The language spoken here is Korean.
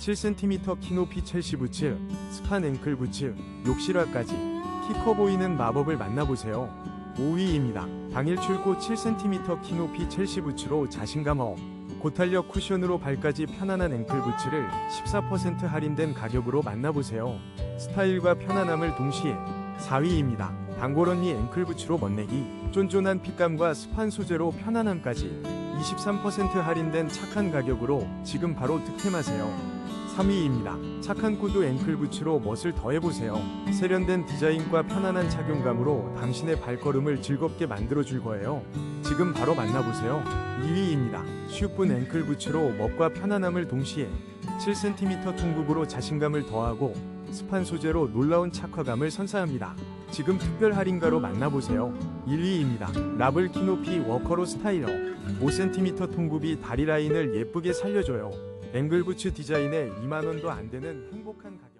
7cm 키 높이 첼시 부츠, 스판 앵클 부츠, 욕실화까지 키 커 보이는 마법을 만나보세요. 5위입니다. 당일 출고 7cm 키 높이 첼시 부츠로 자신감 업. 고탄력 쿠션으로 발까지 편안한 앵클 부츠를 14% 할인된 가격으로 만나보세요. 스타일과 편안함을 동시에 4위입니다. 단골언니 앵클 부츠로 멋내기. 쫀쫀한 핏감과 스판 소재로 편안함까지 23% 할인된 착한 가격으로 지금 바로 득템하세요. 3위입니다. 착한 구두 앵클 부츠로 멋을 더해보세요. 세련된 디자인과 편안한 착용감으로 당신의 발걸음을 즐겁게 만들어줄 거예요. 지금 바로 만나보세요. 2위입니다. 슈분 앵클 부츠로 멋과 편안함을 동시에 7cm 통굽으로 자신감을 더하고 스판 소재로 놀라운 착화감을 선사합니다. 지금 특별 할인가로 만나보세요. 1위입니다. 라블 키높이 워커로 스타일러 5cm 통굽이 다리 라인을 예쁘게 살려줘요. 앵글 부츠 디자인에 2만원도 안 되는 행복한 가격.